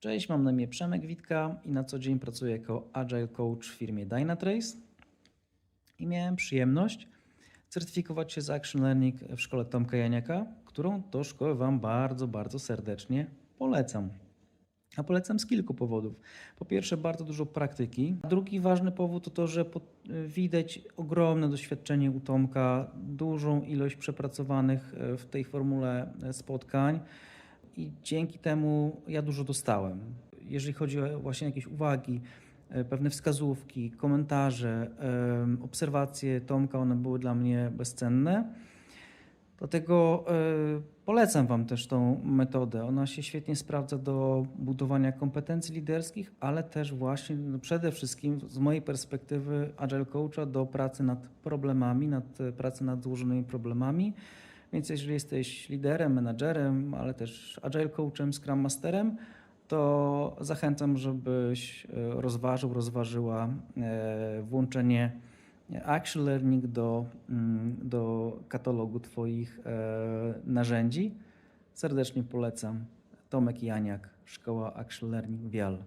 Cześć, mam na imię Przemek Witka i na co dzień pracuję jako Agile Coach w firmie Dynatrace. I miałem przyjemność certyfikować się z Action Learning w szkole Tomka Janiaka, którą to szkołę Wam bardzo, bardzo serdecznie polecam. A polecam z kilku powodów. Po pierwsze, bardzo dużo praktyki. Drugi ważny powód to to, że widać ogromne doświadczenie u Tomka, dużą ilość przepracowanych e, w tej formule e, spotkań i dzięki temu ja dużo dostałem. Jeżeli chodzi o właśnie jakieś uwagi, e, pewne wskazówki, komentarze, obserwacje Tomka, one były dla mnie bezcenne. Dlatego e, polecam Wam też tą metodę. Ona się świetnie sprawdza do budowania kompetencji liderskich, ale też właśnie no przede wszystkim z mojej perspektywy Agile Coacha do pracy nad problemami, nad e, pracy nad złożonymi problemami. Więc jeżeli jesteś liderem, menadżerem, ale też Agile Coachem, Scrum Masterem, to zachęcam, żebyś e, rozważył, rozważyła e, włączenie Action Learning do, mm, do katalogu Twoich e, narzędzi. Serdecznie polecam. Tomek Janiak, Szkoła Action Learning Wial.